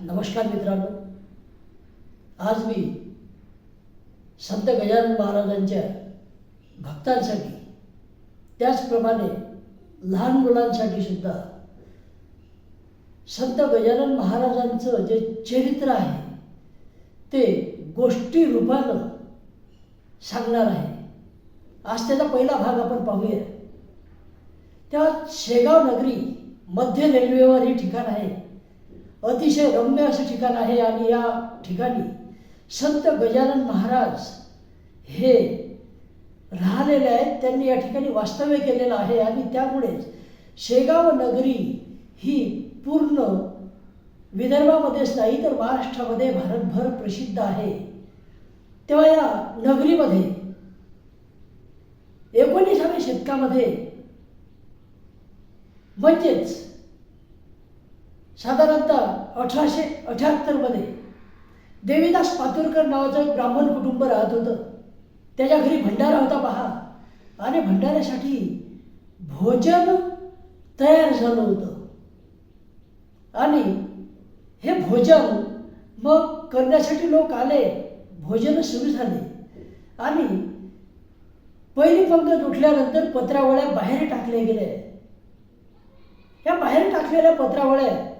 नमस्कार मित्रांनो. आज मी संत गजानन महाराजांच्या भक्तांसाठी त्याचप्रमाणे लहान मुलांसाठी सुद्धा संत गजानन महाराजांचं जे चरित्र आहे ते गोष्टी रूपानं सांगणार आहे. आज त्याचा पहिला भाग आपण पाहूया. तेव्हा शेगाव नगरी मध्य रेल्वेवर हे ठिकाण आहे. अतिशय रम्य असं ठिकाण आहे आणि या ठिकाणी संत गजानन महाराज हे राहिलेले आहेत. त्यांनी या ठिकाणी वास्तव्य केलेलं आहे आणि त्यामुळेच शेगाव नगरी ही पूर्ण विदर्भामध्येच नाही तर महाराष्ट्रामध्ये भारतभर प्रसिद्ध आहे. तेव्हा या नगरीमध्ये एकोणीसाव्या शतकामध्ये म्हणजेच साधारणतः अठराशे अठ्याहत्तरमध्ये देवीदास पातुरकर नावाचं एक ब्राह्मण कुटुंब राहत होतं. त्याच्या घरी भंडारा होता पहा. आणि भंडाऱ्यासाठी भोजन तयार झालं होतं. आणि हे भोजन मग करण्यासाठी लोक आले. भोजन सुरू झाले. आणि पहिली पंगत उठल्यानंतर पत्रावळ्या बाहेर टाकल्या गेल्या. या बाहेर टाकलेल्या पत्रावळ्या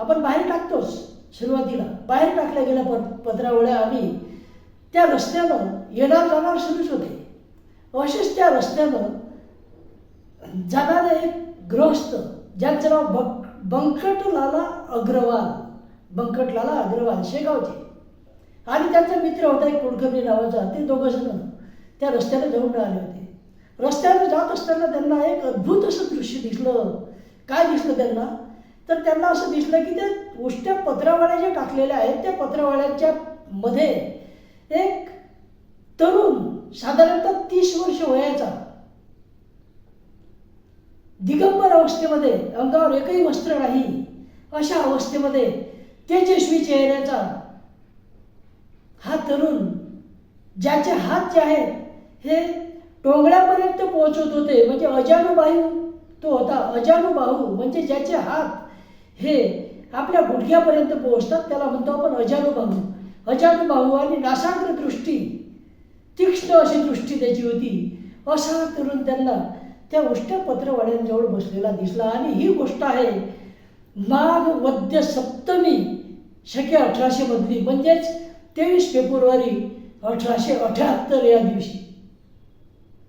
आपण बाहेर टाकतोच सुरुवातीला. बाहेर टाकल्या गेल्या प पत्रावळ्या आम्ही. त्या रस्त्यानं येणार जाणार सुरूच होते. असेच त्या रस्त्यानं जाणारे एक गृहस्थ ज्यांचं नाव बक बंकटलाला अग्रवाल बंकटलाला अग्रवाल शेगावचे. आणि त्यांचा मित्र होता एक कुलकर्णी नावाचा ते दोघं जण त्या रस्त्याने जाऊन राहिले होते. रस्त्यानं जात असताना त्यांना एक अद्भुत असं दृश्य दिसलं. काय दिसलं त्यांना? तर त्यांना असं दिसलं की त्या उष्ट्या पत्रावळ्या ज्या टाकलेल्या आहेत त्या पत्रावळ्यांच्या मध्ये एक तरुण साधारणतः तीस वर्ष वयाचा दिगंबर अवस्थेमध्ये अंगावर एकही वस्त्र नाही अशा अवस्थेमध्ये तेजस्वी चेहऱ्याचा हा तरुण ज्याचे हात जे आहेत हे टोंगळ्यापर्यंत पोहोचत होते. म्हणजे अजानुबाहू तो होता. अजानुबाहू म्हणजे ज्याचे हात हे आपल्या गुडघ्यापर्यंत पोहोचतात त्याला म्हणतो आपण अजानुभाऊ अजानुभाऊ आणि नासाग्र दृष्टी तीक्ष्ण अशी दृष्टी त्याची होती. असा तरुण त्यांना त्या उष्ट्यापत्रवाड्यांजवळ बसलेला दिसला. आणि ही गोष्ट आहे माघ वद्य सप्तमी शके अठराशे मधली म्हणजेच तेवीस फेब्रुवारी अठराशे अठ्याहत्तर या दिवशी.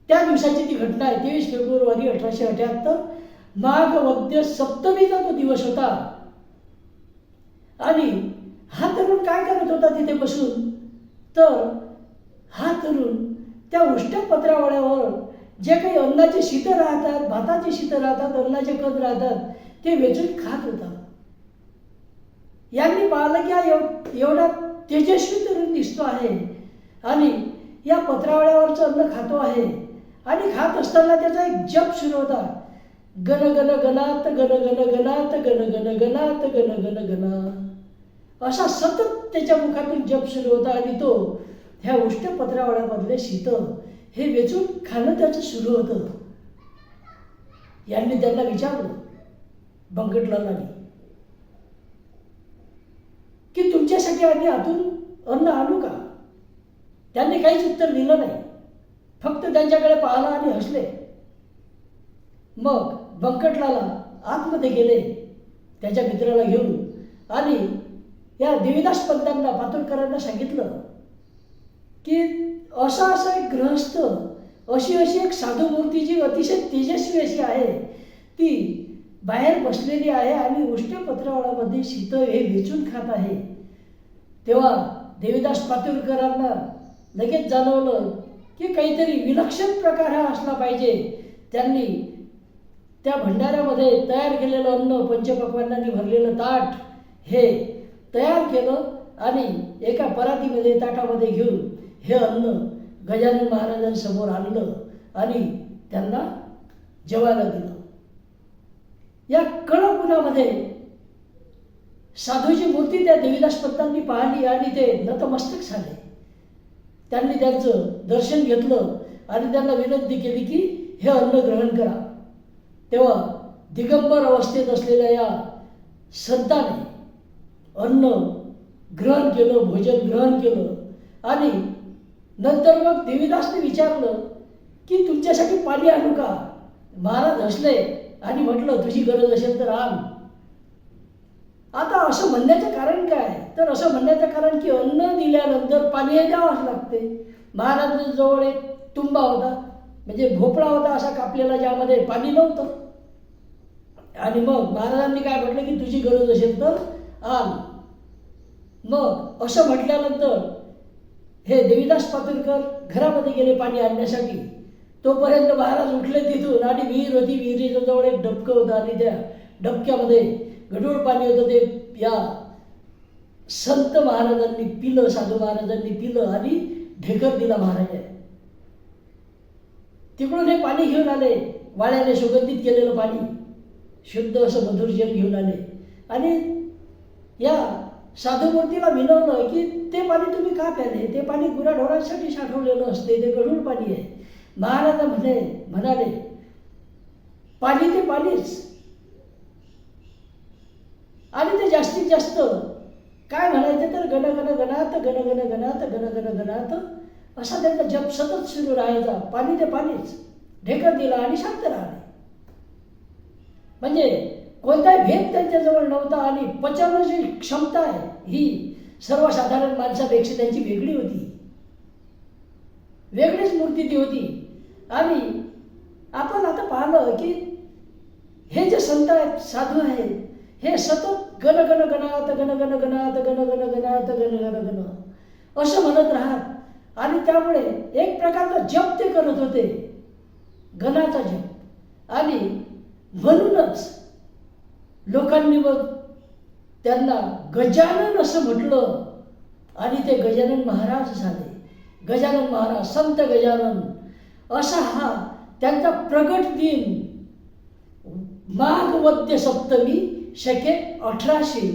त्या दिवसाची ती घटना आहे तेवीस फेब्रुवारी अठराशे अठ्याहत्तर. माघ वद्य सप्तमीचा तो दिवस होता. आणि हा तरुण काय करत होता तिथे बसून? तर हा तरुण त्या उष्ट्या पत्रावळ्यावर जे काही अन्नाचे शीतं राहतात भाताचे शीत राहतात अन्नाचे कद राहतात ते वेचून खात होता. यांनी पाहिलं की हा एव एवढा तेजस्वी तरुण दिसतो आहे आणि या पत्रावळ्यावरचं अन्न खातो आहे. आणि खात असताना त्याचा एक जप सुरू होता. गण गण गणात गण गण गणात गण गण गणात गण गण गणा असा सतत त्याच्या मुखातून जप सुरू होता आणि तो ह्या उष्ट पत्रावळ्यामधले शीत हे वेचून खाणं त्याचं सुरू होतं. यांनी त्यांना विचारलं बंकटलालांनी की तुमच्यासाठी आम्ही आतून अन्न आणू का? त्यांनी काहीच उत्तर दिलं नाही. फक्त त्यांच्याकडे पाहिलं आणि हसले. मग बंकटलाला आतमध्ये गेले त्याच्या मित्राला घेऊन. आणि या देवीदास पंतांना पातुरकरांना सांगितलं की असा असा एक ग्रहस्थ अशी अशी एक साधू मूर्ती जी अतिशय तेजस्वी अशी आहे ती बाहेर बसलेली आहे आणि उष्णपत्रावळामध्ये शीतळ हे वेचून खात आहे. तेव्हा देवीदास पातुरकरांना लगेच जाणवलं की काहीतरी विलक्षण प्रकार हा असला पाहिजे. त्यांनी त्या भंडाऱ्यामध्ये तयार केलेलं अन्न पंचपक्वांनांनी भरलेलं ताट हे तयार केलं आणि एका परातीमध्ये ताटामध्ये घेऊन हे अन्न गजानन महाराजांसमोर आणलं आणि त्यांना जेवायला दिलं. या कळपुरामध्ये साधूची मूर्ती त्या देवीदास पंतांनी पाहिली आणि ते नतमस्तक झाले. त्यांनी त्यांचं दर्शन घेतलं आणि त्यांना विनंती केली की हे अन्न ग्रहण करा. तेव्हा दिगंबर अवस्थेत असलेल्या या संताने अन्न ग्रहण केलं भोजन ग्रहण केलं. आणि नंतर मग देवीदासने विचारलं की तुमच्यासाठी पाणी आणू का? महाराज हसले आणि म्हटलं तुझी गरज असेल तर आण. आता असं म्हणण्याचं कारण काय? तर असं म्हणण्याचं कारण की अन्न दिल्यानंतर पाणी हे द्यावंच लागते. महाराजांजवळ एक तुंबा होता. म्हणजे भोपळा होता असा कापलेला ज्यामध्ये पाणी नव्हतं. आणि मग महाराजांनी काय म्हटलं की तुझी गरज असेल तर आण. मग असं म्हटल्यानंतर हे देवीदास पातुरकर घरामध्ये गेले पाणी आणण्यासाठी. तोपर्यंत महाराज उठले तिथून आणि विहीर होती विहिरीच्या जवळ एक डबकं होतं आणि त्या डबक्यामध्ये गढूळ पाणी होतं ते या संत महाराजांनी पिलं साधू महाराजांनी पिलं आणि ढेकर दिला महाराज तिकडून हे पाणी घेऊन आले वाळ्याने सुगंधित केलेलं पाणी. शुद्ध असं मधुर जल घेऊन आले. आणि या साधूमूर्तीला विनवलं की ते पाणी तुम्ही का प्याले? ते पाणी गुराढोरांसाठी साठवलेलं असते ते गढूळ पाणी आहे. महाराज म्हणे म्हणाले पाणी ते पाणीच. आणि ते जास्तीत जास्त काय म्हणायचं तर गण गण गणात गण गण गणात गण गण गणात असा त्यांचा जप सतत सुरू राहायचा. पाणी ते पाणीच. ढेकर दिला आणि शांत राहिले. म्हणजे कोणताही भेद त्यांच्याजवळ नव्हता आणि पचनाची क्षमता आहे ही सर्वसाधारण माणसापेक्षा त्यांची वेगळी होती. वेगळीच मूर्ती ती होती. आणि आपण आता पाहिलं की हे जे संत आहेत साधू आहेत हे सतत गण गण गणात गण गण गणात गण गण गणात गण गण गण असं म्हणत राहत. आणि त्यामुळे एक प्रकारचा जप ते करत होते. गणाचा जप. आणि म्हणूनच लोकांनी मग त्यांना गजानन असं म्हटलं. आणि ते गजानन महाराज झाले. गजानन महाराज संत गजानन असा हा त्यांचा प्रगट दिन. माघवद्य सप्तमी शके अठराशे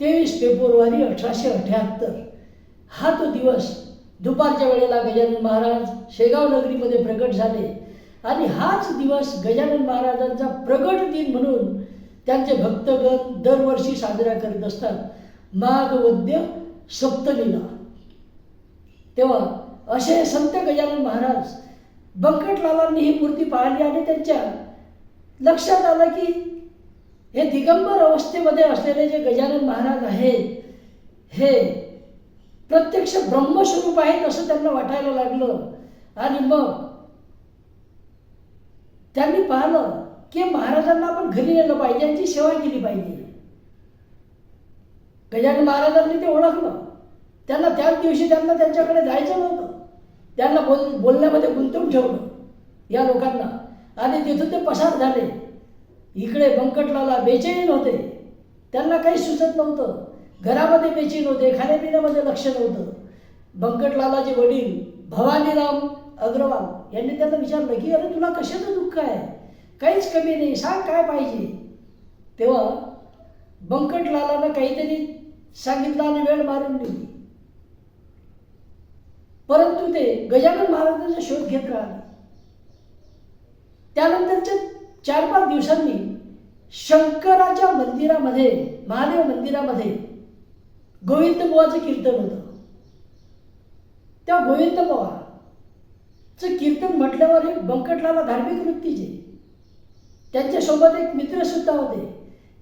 तेवीस फेब्रुवारी अठराशे अठ्याहत्तर. हा तो दिवस दुपारच्या वेळेला गजानन महाराज शेगाव नगरीमध्ये प्रगट झाले. आणि हाच दिवस गजानन महाराजांचा प्रगट दिन म्हणून त्यांचे भक्तगण दरवर्षी साजरा करीत असतात. माघवद्य सप्तलीला. तेव्हा असे संत गजानन महाराज बंकटलालांनी ही मूर्ती पाहिली आणि त्यांच्या लक्षात आलं की हे दिगंबर अवस्थेमध्ये असलेले जे गजानन महाराज आहेत हे प्रत्यक्ष ब्रह्मस्वरूप आहेत असं त्यांना वाटायला लागलं. आणि मग त्यांनी पाहिलं की महाराजांना आपण घरी नेलं पाहिजे यांची सेवा केली पाहिजे. गजानन महाराजांनी ते ओळखलं. त्यांना त्याच दिवशी त्यांना त्यांच्याकडे जायचं नव्हतं. त्यांना बोल बोलण्यामध्ये गुंतवून ठेवलं या लोकांना. आणि तिथून ते पसार झाले. इकडे बंकटलाला बेचैन होते. त्यांना काही सुचत नव्हतं. घरामध्ये बेचैन होते खाण्यापिण्यामध्ये लक्ष नव्हतं. बंकटलालाचे वडील भवानीराम अग्रवाल यांनी त्यांना विचारलं की अरे तुला कशाचं दुःख आहे? काहीच कमी नाही सांग काय पाहिजे? तेव्हा बंकटलालानं काहीतरी सांगितलं आणि वेळ मारून दिली. परंतु ते गजानन महाराजांचा शोध घेत राहिले. त्यानंतरच्या चार पाच दिवसांनी शंकराच्या मंदिरामध्ये महादेव मंदिरामध्ये गोविंद बुवाचं कीर्तन होतं. त्या गोविंद चं कीर्तन म्हटल्यावर एक बंकटलाला धार्मिक वृत्तीचे त्यांच्यासोबत एक मित्र सुद्धा होते.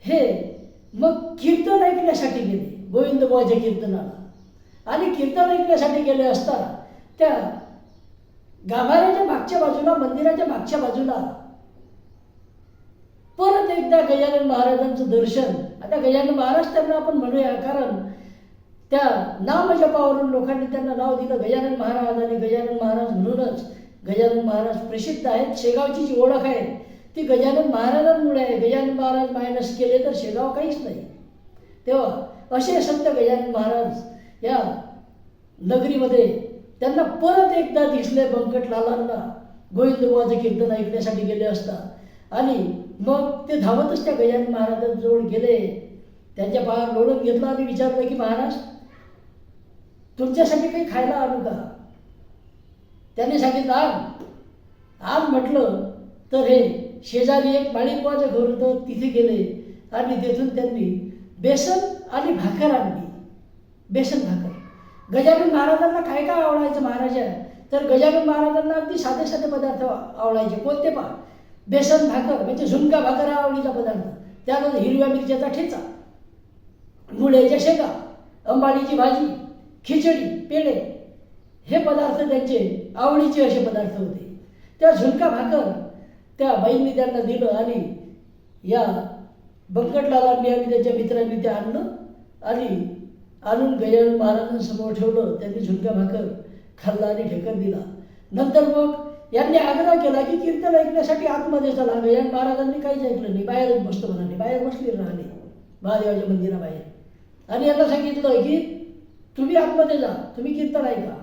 हे मग कीर्तन ऐकण्यासाठी गेले गोविंद बुवाच्या कीर्तनाला. आणि कीर्तन ऐकण्यासाठी गेले असता त्या गाभाऱ्याच्या मागच्या बाजूला मंदिराच्या मागच्या बाजूला परत एकदा गजानन महाराजांचं दर्शन. आता गजानन महाराज त्यांना आपण म्हणूया कारण त्या नामजपावरून लोकांनी त्यांना नाव दिलं. गजानन महाराज आणि गजानन महाराज म्हणूनच गजानन महाराज प्रसिद्ध आहेत. शेगावची जी ओळख आहे ती गजानन महाराजांमुळे आहे. गजानन महाराज मायनस केले तर शेगाव काहीच नाही. तेव्हा असे संत गजानन महाराज या नगरीमध्ये त्यांना परत एकदा दिसले बंकटलालांना. गोविंदबुवाचं कीर्तन ऐकण्यासाठी गेले असता. आणि मग ते धावतच त्या गजानन महाराजांजवळ गेले. त्यांच्या पायावर लोळून घेतलं. आणि विचारलं की महाराज तुमच्यासाठी काही खायला आणू का? त्याने सांगितलं आण आण म्हटलं तर हे शेजारी एक माळीकवाचं घर होतं तिथे गेले. आणि तिथून त्यांनी बेसन आणि भाकर आणली. बेसन भाकर. गजानन महाराजांना काय काय आवडायचं महाराजा तर गजानन महाराजांना अगदी साधे साधे पदार्थ आवडायचे. कोणते पहा? बेसन भाकर म्हणजे झुणका भाकर हा आवडीचा पदार्थ. त्यानंतर हिरव्या मिरच्याचा ठेचा मुळ्याच्या शेगा अंबाडीची भाजी खिचडी पेढे हे पदार्थ त्यांचे आवडीचे असे पदार्थ होते. त्या झुणका भाकर त्या बाईंनी त्यांना दिलं आणि या बंकटलालांनी आणि त्यांच्या मित्रांनी ते आणलं आणि आणून गजानन महाराजांसमोर ठेवलं. त्यांनी झुणका भाकर खाल्ला आणि ढेकर दिला. नंतर मग यांनी आग्रह केला की कीर्तन ऐकण्यासाठी आतमध्ये चला. गजानन महाराजांनी काहीच ऐकलं नाही. बाहेरच बसतो म्हणाले. बाहेर बसले राहिले महादेवाच्या मंदिराबाहेर. आणि यांना सांगितलं की तुम्ही आतमध्ये जा तुम्ही कीर्तन ऐका.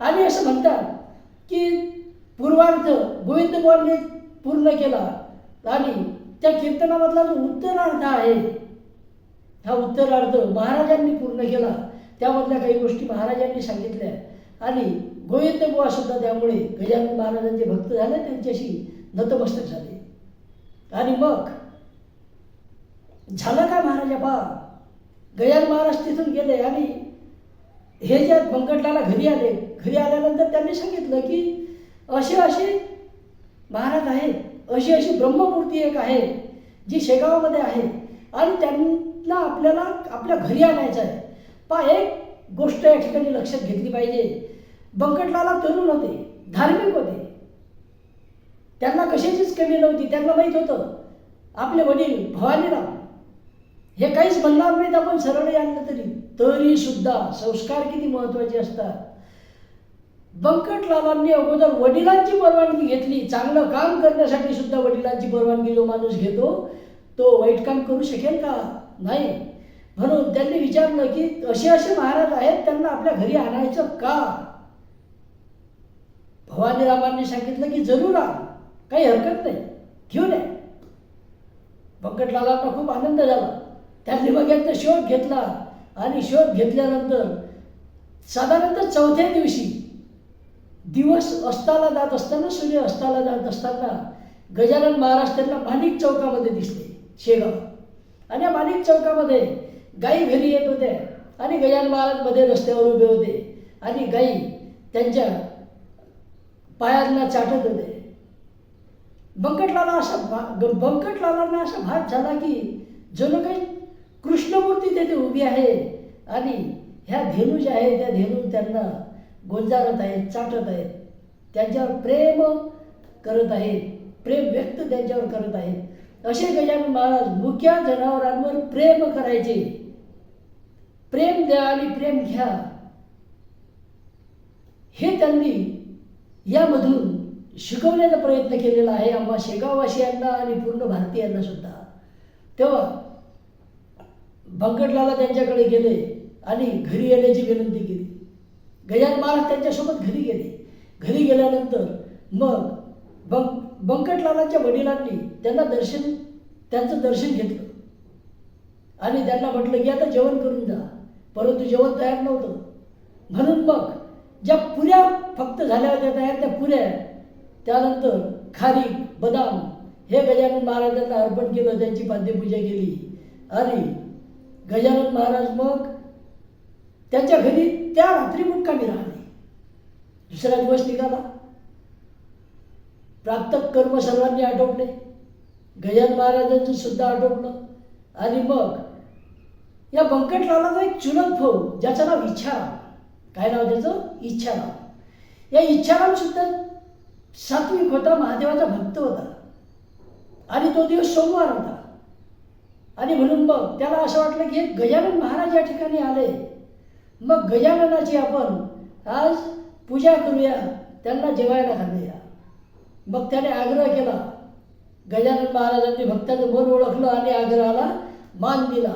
आणि असं म्हणतात की पूर्वार्ध गोविंद बोलने पूर्ण केला आणि त्या कीर्तनामधला जो उत्तरार्ध आहे हा उत्तरार्ध महाराजांनी पूर्ण केला. त्यामधल्या काही गोष्टी महाराजांनी सांगितल्या. आणि गोविंद बुवा सुद्धा त्यामुळे गजानन महाराजांचे भक्त झाले त्यांच्याशी नतमस्तक झाले. आणि मग झालं काय महाराजा बा गजानन महाराज तिथून गेले आणि हे ज्या बंकटलाला घरी आले घरी आल्यानंतर त्यांनी सांगितलं की असे असे महाराज आहेत अशी अशी ब्रह्ममूर्ती एक आहे जी शेगावमध्ये आहे. आणि त्यांना आपल्याला आपल्या घरी आणायचं आहे. पा एक गोष्ट या ठिकाणी लक्षात घेतली पाहिजे. बंकटलाला तरुण होते धार्मिक होते. त्यांना कशाचीच कमी नव्हती त्यांना माहीत होतं. आपले वडील भवानीराम हे काहीच म्हणणार नाहीत आपण सरळ आणलं तरी. तरी सुद्धा संस्कार किती महत्त्वाचे असतात? बंकटलालांनी अगोदर वडिलांची परवानगी घेतली. चांगलं काम करण्यासाठी सुद्धा वडिलांची परवानगी जो माणूस घेतो तो वाईट काम करू शकेल का? नाही. म्हणून त्यांनी विचारलं की असे असे महाराज आहेत त्यांना आपल्या घरी आणायचं का? भवानीरामांनी सांगितलं की जरूर आण. काही हरकत नाही. घेऊन आहे बंकटलालांना खूप आनंद झाला. त्यांनी मग यांचा शोध घेतला. आणि शोध घेतल्यानंतर साधारणतः चौथ्या दिवशी दिवस अस्ताला जात असताना सूर्य अस्ताला जात असताना गजानन महाराज त्यांना माणिक चौकामध्ये दिसले शेगाव. आणि या माणिक चौकामध्ये गाई घरी येत होत्या आणि गजानन महाराजमध्ये रस्त्यावर उभे होते आणि गाई त्यांच्या पायांना चाटत होते. बंकटलाला असा भा बंकटलालांना असा भात झाला की जणू काही तेथे उभी आहे. आणि ह्या धेनू ज्या आहेत त्या धेनू त्यांना गोंजारत आहेत चाटत आहेत. त्यांच्यावर प्रेम करत आहेत. प्रेम व्यक्त त्यांच्यावर करत आहेत. असे गजानन महाराज मुख्या जनावरांवर प्रेम करायचे. प्रेम द्या आणि प्रेम घ्या. हे त्यांनी यामधून शिकवण्याचा प्रयत्न केलेला आहे आम्हा शेगाववासियांना आणि पूर्ण भारतीयांना सुद्धा. तेव्हा बंकटलाला त्यांच्याकडे गेले आणि घरी येण्याची विनंती केली. गजान महाराज त्यांच्यासोबत घरी गेले. घरी गेल्यानंतर मग बं बंकटलालाच्या वडिलांनी त्यांना दर्शन त्यांचं दर्शन घेतलं. आणि त्यांना म्हटलं की आता जेवण करून जा. परंतु जेवण तयार नव्हतं. म्हणून मग ज्या पुऱ्या फक्त झाल्या होत्या तयार त्या पुऱ्या त्यानंतर खारी बदाम हे गजानन महाराजांना अर्पण केलं त्यांची पाद्यपूजा केली. आणि गजानन महाराज मग त्यांच्या घरी त्या रात्री मुक्कामी राहिले. दुसरा दिवस निघाला. प्राप्त कर्म सर्वांनी आटोपले. गजानन महाराजांचं सुद्धा आटोपलं. आणि मग या बंकटलालाचा एक चुलत भाऊ ज्याचं नाव इच्छाराम. काय नाव त्याचं? इच्छाराम. या इच्छाराम सुद्धा सात्विक होता महादेवाचा भक्त होता. आणि तो दिवस सोमवार होता. आणि म्हणून मग त्याला असं वाटलं की हे गजानन महाराज या ठिकाणी आले. मग गजाननाची आपण आज पूजा करूया त्यांना जेवायला घालूया. मग त्याने आग्रह केला. गजानन महाराजांनी भक्ताचं मन ओळखलं आणि आग्रहाला मान दिला.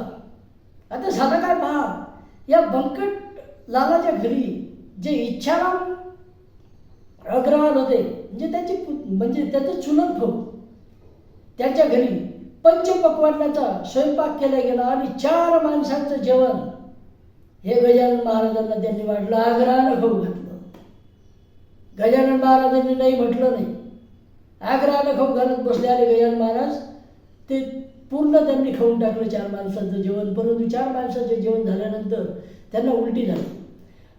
आता झालं काय पहा? या बंकट लालाच्या घरी जे इच्छाराम अग्रवाल होते म्हणजे त्याची म्हणजे त्याचं चुलत भाऊ त्यांच्या घरी पंचपक्वान्नाचा स्वयंपाक केला गेला आणि चार माणसांचं जेवण. हे गजानन महाराजांना त्यांनी वाटलं आग्रहानं खाऊ घातलं. गजानन महाराजांनी नाही म्हटलं नाही. आग्रहानं खाऊ घालत बसले आणि गजानन महाराज. ते पूर्ण त्यांनी खाऊन टाकलं चार माणसांचं जेवण. परंतु चार माणसाचं जेवण झाल्यानंतर त्यांना उलटी झाली.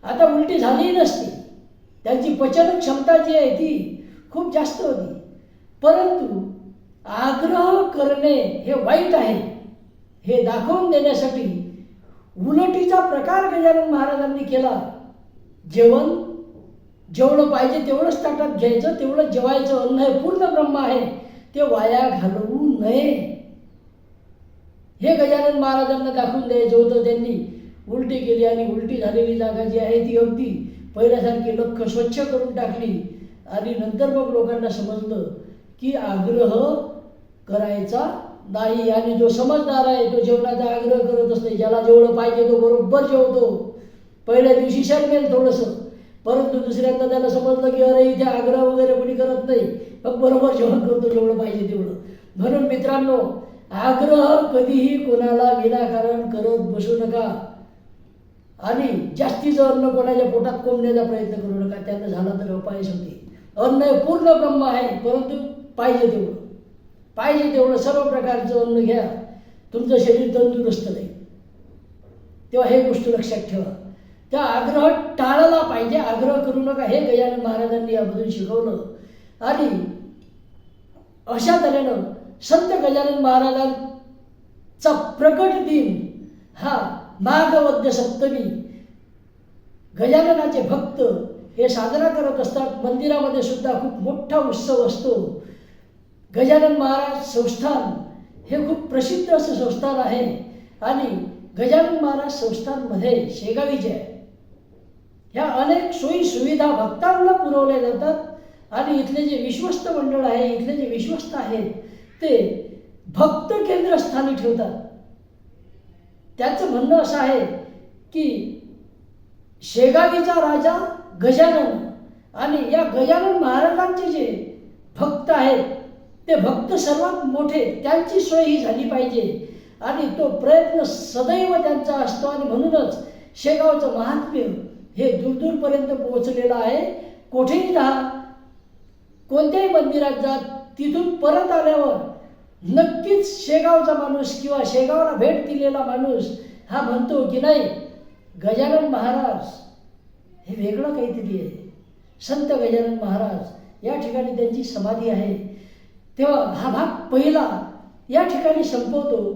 आता उलटी झालीही नसती. त्यांची पचन क्षमता जी आहे ती खूप जास्त होती. परंतु आग्रह करणे हे वाईट आहे. हे दाखवून देण्यासाठी उलटीचा प्रकार गजानन महाराजांनी केला. जेवण जेवढं पाहिजे तेवढंच ताटात घ्यायचं तेवढं जेवायचं. अन्न हे पूर्ण ब्रह्म आहे. ते वाया घालवू नये. हे गजानन महाराजांना दाखवून द्यायचं होतं त्यांनी. उलटी केली आणि उलटी झालेली जागा जी आहे ती अगदी पहिल्यासारखी लख स्वच्छ करून टाकली. आणि नंतर मग लोकांना समजलं की आग्रह करायचा नाही. आणि जो समजदार आहे तो जेवणाचा आग्रह करत असतो. ज्याला जेवढं पाहिजे तो बरोबर जेवतो. पहिल्या दिवशी शरमेल थोडंसं. परंतु दुसऱ्यांदा त्याला समजलं की अरे इथे आग्रह वगैरे कोणी करत नाही. मग बरोबर जेवण करतो जेवढं पाहिजे तेवढं. म्हणून मित्रांनो आग्रह कधीही कोणाला विनाकारण करत बसू नका. आणि जास्तीचं अन्न कोणाच्या पोटात कोंबण्याचा प्रयत्न करू नका. त्यानं झाला तर अपयश होते अन्न हे पूर्ण ब्रह्म आहे परंतु पाहिजे तेवढं. पाहिजे तेवढं सर्व प्रकारचं अन्न घ्या. तुमचं शरीर तंदुरुस्त नाही तेव्हा हे गोष्ट लक्षात ठेवा. त्या आग्रह टाळला पाहिजे. आग्रह करू नका. हे गजानन महाराजांनी यामधून शिकवलं. आणि अशा तऱ्हेनं संत गजानन महाराजांचा प्रकट दिन हा माघवद्य सप्तमी. गजाननाचे भक्त हे साजरा करत असतात. मंदिरामध्ये सुद्धा खूप मोठा उत्सव असतो. गजानन महाराज संस्थान हे खूप प्रसिद्ध असं संस्थान आहे. आणि गजानन महाराज संस्थानमध्ये शेगावीचे आहे ह्या अनेक सोयी सुविधा भक्तांना पुरवल्या जातात. आणि इथले जे विश्वस्त मंडळ आहे इथले जे विश्वस्त आहेत ते भक्त केंद्रस्थानी ठेवतात. त्याचं म्हणणं असं आहे की शेगावीचा राजा गजानन आणि या गजानन महाराजांचे जे भक्त आहेत ते भक्त सर्वात मोठे त्यांची सोय ही झाली पाहिजे. आणि तो प्रयत्न सदैव त्यांचा असतो. आणि म्हणूनच शेगावचं महात्म्य हे दूरदूरपर्यंत पोहोचलेलं आहे. कोठेही राहा कोणत्याही मंदिरात जा तिथून परत आल्यावर नक्कीच शेगावचा माणूस किंवा शेगावला भेट दिलेला माणूस हा म्हणतो की नाही गजानन महाराज हे वेगळं काहीतरी आहे. संत गजानन महाराज या ठिकाणी त्यांची समाधी आहे. तेव्हा हा भाग पहिला या ठिकाणी संपवतो.